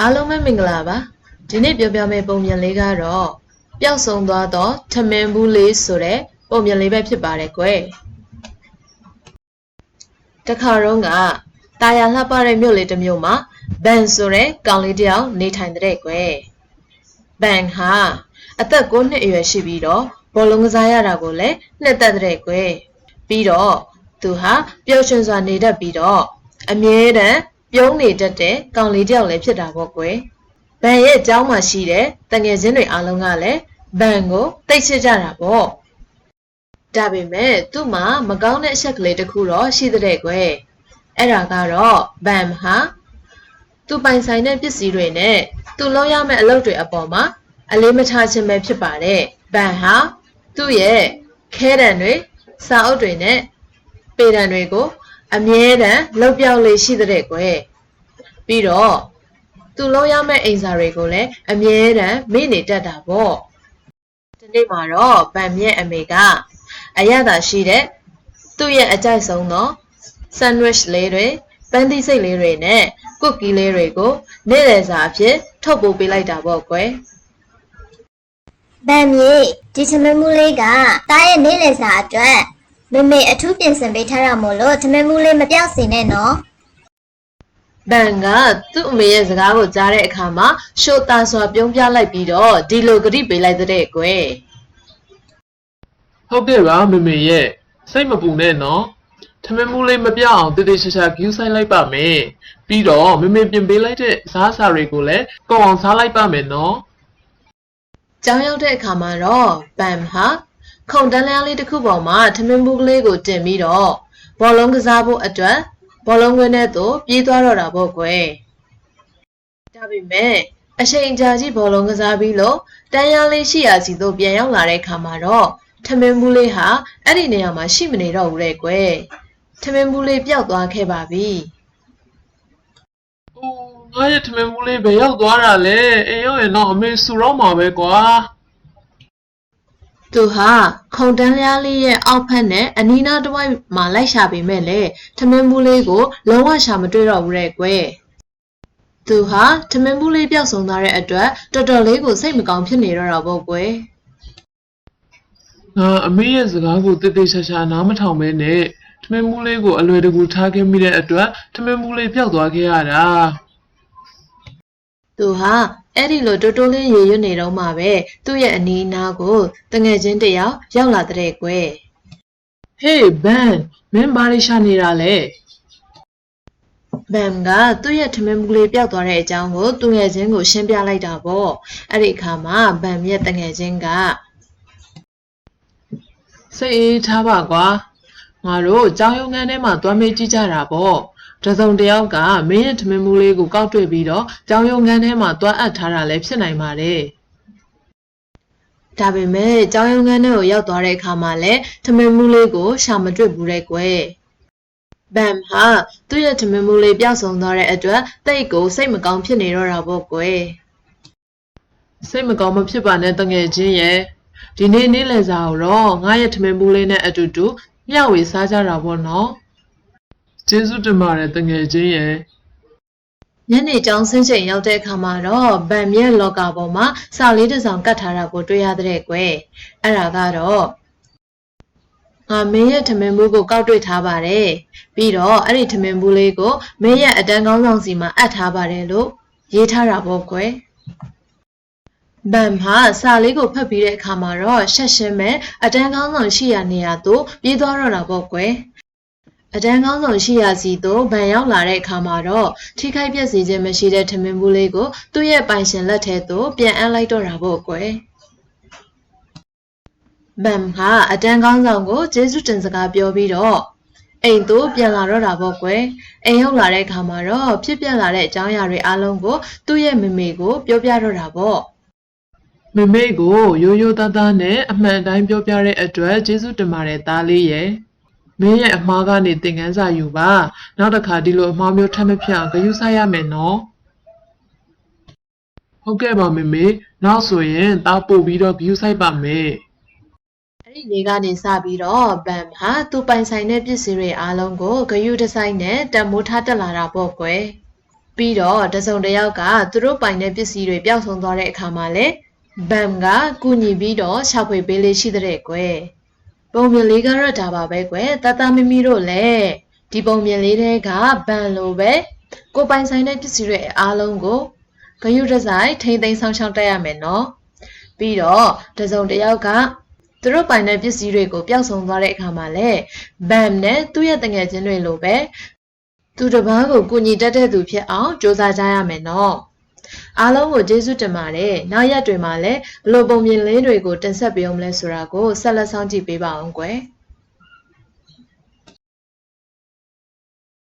အားလုံးပဲမင်္ဂလာပါဒီနေ့ပြောပြမယ့်ပုံပြင်လေးကတော့ပျောက်ဆုံးသွားသောထမင်းဘူးလေးဆိုတဲ့ပုံပြင်လေးပဲဖြစ်ပါတယ်ကွယ်တခါတော့ကတာယာလှပတဲ့မြို့လေးတစ်မြို့မှာဘန်ဆိုတဲ့ကောင်လေးတစ်ယောက်နေထိုင်တဲ့ကွယ်ဘန်ဟာအသက်9နှစ်အရွယ်ရှိပြီးတော့ဘောလုံးကစားရတာကိုလည်းနှစ်သက်တဲ့ကွယ်ပြီးတော့သူဟာပျော်ရွှင်စွာနေတတ်ပြီးတော့အမြဲတမ်း ပြုံးနေတတ်တဲ့ကောင်လေးတယောက်လည်းဖြစ်တာပေါ့ကွယ်။ဗန်ရဲ့အကြောင်းမှရှိတဲ့တငယ်ချင်းတွေအားလုံးကလည်းဗန်ကိုတိတ်ချစ်ကြတာပေါ့။ဒါပေမဲ့သူ့မှာမကောင်းတဲ့အချက်ကလေးတစ်ခုတော့ရှိတဲ့ကွယ်။အဲ့ဒါကတော့ဗန်ဟာသူပိုင်ဆိုင်တဲ့ပစ္စည်းတွေနဲ့သူလုပ်ရမယ့်အလုပ်တွေအပေါ်မှာအလေးမထားခြင်းပဲဖြစ်ပါတယ်။ဗန်ဟာသူ့ရဲ့ခဲတံတွေစာအုပ်တွေနဲ့ပေတံတွေကို အမြဲတမ်းလှုပ်ပြောက်လေးရှိတဲ့ကွယ်ပြီးတော့သူလုံးရမယ့်အိမ်စာတွေကိုလည်းအမြဲတမ်းမေ့နေတတ်တာပေါ့ဒီနေ့မှာတော့ဗန်မြက်အမေကအရသာရှိတဲ့သူ့ရဲ့အကြိုက်ဆုံးသော sandwich လေးတွေပန်းသီးစိတ်လေးတွေနဲ့ကွက်ကီးလေးတွေကိုနေ့လည်စာအဖြစ်ထုတ်ပိုးပေးလိုက်တာပေါ့ကွယ်ဗန်မြေဒီချမင်းမူလေးကတားရဲ့နေလေစာအတွက် မေမေအထူးပြင်ဆင်ပေးထားတာမို့လို့ချမင်းမူလေးမပြောက်စေနဲ့နော်ဘန်ကသူ့အမေရဲ့စကားကိုကြားတဲ့အခါမှာရှိုတာစွာပြုံးပြလိုက်ပြီးတော့ဒီလိုဂရိပေးလိုက်တဲ့ကွယ်ဟုတ်ကဲ့ပါမမေရဲ့စိတ်မပူနဲ့နော်ထမင်းမူးလေးမပြအောင်တည်တည်ရှာရှာဂူးဆိုင်လိုက်ပါမယ်ပြီးတော့မမေပြင်ပေးလိုက်တဲ့စားစာတွေကိုလည်းကောင်းအောင်စားလိုက်ပါမယ်နော်။ကြောင်းရောက်တဲ့အခါမှာတော့ဘမ်ဟာ ခုံတန်းလျားလေးတစ်ခုပေါ်မှာထမင်းဘူးကလေးကိုတင်ပြီးတော့ဘောလုံးကစားဖို့အတွက်ဘောလုံးကွင်းထဲသို့ပြေးသွားတော့တာပေါ့ကွယ်။ဒါပေမဲ့အချိန်ကြာကြီးဘောလုံးကစားပြီးလို့တန်းရားလေးရှိရာစီသို့ပြန်ရောက်လာတဲ့အခါမှာတော့ထမင်းဘူးလေးဟာအဲ့ဒီနေရာမှာရှိမနေတော့ဘူးတဲ့ကွယ်။ထမင်းဘူးလေးပျောက်သွားခဲ့ပါပြီ။အိုးငါရဲ့ထမင်းမူးလေးပဲရောက်သွားတာလေအိမ်ရောက်ရင်တော့အမေစူတော့မှာပဲကွာ သူဟာခုံတန်းလျားလေးရဲ့အောက်ဖက်နဲ့အနီးနားတစ်ဝိုက်မှာလိုက်ရှာပေမဲ့လေထမင်းဘူးလေးကိုလုံးဝရှာမတွေ့တော့ဘူးတဲ့ကွယ်သူဟာထမင်းဘူးလေးပျောက်ဆုံးသွားတဲ့အတွက်တော်တော်လေးကိုစိတ်မကောင်းဖြစ်နေတော့တာပေါ့ကွယ်ငါအမေရဲ့စကားကိုတည်တည်ရှာရှာနားမထောင်ပဲနဲ့ထမင်းမူးလေးကိုအလွယ်တကူထားခဲ့မိတဲ့အတွက်ထမင်းမူးလေးပျောက်သွားခဲ့ရတာသူဟာ အဲ့ဒီလိုတိုးတိုးလေးရေရွတ်နေတော့မှပဲသူ့ရဲ့အနီးအနားကိုတငယ်ချင်းတစ်ယောက်ရောက်လာတဲ့ကွယ်ဟေးဘန်မင်းဘာလို့ရှာနေတာလဲဘမ်ကသူ့ရဲ့ထမင်းဘူးလေးပျောက်သွားတဲ့အကြောင်းကိုသူငယ်ချင်းကိုရှင်းပြလိုက်တာပေါ့အဲ့ဒီအခါမှာဘမ်ရဲ့တငယ်ချင်းကစိတ်အေးထားပါကွာ ငါတို့ကြောင်ရုံငန်းထဲမှာသွားမေးကြည့်ကြတာပေါ့တစုံတစ်ယောက်ကမင်းရဲ့ထမင်းမူးလေးကိုကောက်တွေ့ပြီးတော့ကြောင်ရုံငန်းထဲမှာသွားအပ်ထားတာလည်းဖြစ်နိုင်ပါတယ်ဒါပေမဲ့ကျောင်းရုံးခန်းထဲကိုရောက်သွားတဲ့အခါမှာလည်းထမင်းမူးလေးကိုရှာမတွေ့ဘူးတဲ့ကွယ်။ဘမ်ဟာသူ့ရဲ့ထမင်းမူးလေးပျောက်ဆုံးသွားတဲ့အတွက်တိတ်ကိုစိတ်မကောင်းဖြစ်နေတော့တာပေါ့ကွယ်စိတ်မကောင်းမဖြစ်ပါနဲ့တငယ်ချင်းရဲ့ဒီနေ့နေ့လည်စာကိုတော့ငါရဲ့ထမင်းမူးလေးနဲ့အတူတူ မျှဝေစားကြတာပေါ့နော်ကျေးဇူးတင်ပါတယ်တငယ်ချင်းရဲ့။ညနေကျောင်းဆင်းချိန်ရောက်တဲ့အခါမှာတော့ဘမ်ရဲ့လော်ကာပေါ်မှာစာလေးတစ်စောင်ကတ်ထားတာကိုတွေ့ရတဲ့ကွယ်။အဲ့ဒါကတော့ငါမင်းရဲ့ထမင်းဘူးကိုကောက်တွေ့ထားပါတယ်။ပြီးတော့အဲ့ဒီထမင်းဘူးလေးကိုမင်းရဲ့အတန်းကောင်းဆောင်စီမှာအပ်ထားပါတယ်လို့ရေးထားတာပေါ့ကွယ်။ ဘမ်ဟာစာလေးကိုဖတ်ပြီးတဲ့အခါမှာတော့ရှက်ရှင်းမဲ့အတန်းကောင်းဆောင်ရှိရာနေရာသို့ပြေးသွားတော့တာပေါ့ကွယ်အတန်းကောင်းဆောင်ရှိရာစီသို့ဗန်ရောက်လာတဲ့အခါမှာတော့ထိခိုက်ပျက်စီးခြင်းမရှိတဲ့ထမင်းဘူးလေးကိုသူ့ရဲ့ပိုင်ရှင်လက်ထဲသို့ပြန်အပ်လိုက်တော့တာပေါ့ကွယ်ဘမ်ဟာအတန်းကောင်းဆောင်ကိုကျေးဇူးတင်စကားပြောပြီးတော့အိမ်သို့ပြန်လာတော့တာပေါ့ကွယ်အိမ်ရောက်လာတဲ့အခါမှာတော့ဖြစ်ပျက်လာတဲ့အကြောင်းအရာတွေအားလုံးကိုသူ့ရဲ့မမေကိုပြောပြတော့တာပေါ့ မမေကိုရိုးရိုးသားသားနဲ့အမှန်တိုင်းပြောပြတဲ့အတွက်ကျေးဇူးတင်ပါတယ်သားလေးရဲ့မင်းရဲ့အမားကနေသင်ခန်းစာယူပါနောက်တစ်ခါဒီလိုအမှားမျိုးထပ်မဖြစ်အောင်ဂရုစိုက်ရမယ်နော်ဟုတ်ကဲ့ပါမမေနောက်ဆိုရင်သားပို့ပြီးတော့ဂရုစိုက်ပါမယ်အဲ့ဒီနေ့ကနေစပြီးတော့ဘမ်ဟာသူပိုင်ဆိုင်တဲ့ပစ္စည်းတွေအားလုံးကိုဂယုတစိုက်နဲ့တံမိုးထားတက်လာတာပေါ့ကွယ်ပြီးတော့တစုံတစ်ယောက်ကသူတို့ပိုင်တဲ့ပစ္စည်းတွေပျောက်ဆုံးသွားတဲ့အခါမှာလဲ ဘမ်ကကူညီပြီးတော့ရှာဖွေပေးလေးရှိတဲ့ကွယ်ပုံမြင်လေးကတော့ဒါပါပဲကွယ်တတမမီတို့လည်းဒီပုံမြင်လေးတွေကဘမ်လိုပဲကိုပိုင်ဆိုင်တဲ့ပစ္စည်းတွေအားလုံးကိုဂယုတဆိုင်ထိမ့်သိမ်းဆောင်ရှောက်တတ်ရမယ်နော်ပြီးတော့တစုံတစ်ယောက်ကသူတို့ပိုင်တဲ့ပစ္စည်းတွေကိုပျောက်ဆုံးသွားတဲ့အခါမှာလဲဘမ်နဲ့သူ့ရဲ့တငယ်ချင်းတွေလိုပဲသူတစ်ပားကိုကူညီတတ်တဲ့သူဖြစ်အောင်စ조사ကြရမယ်နော် အားလုံးကိုကျေးဇူးတင်ပါတယ်နောက်ရက်တွေမှာလည်းဘယ်လိုပုံမြင်လေးတွေကိုတင်ဆက်ပေးအောင်လဲဆိုတာကိုဆက်လက်ဆောင်ကြည့်ပေးပါအောင်ကွယ်။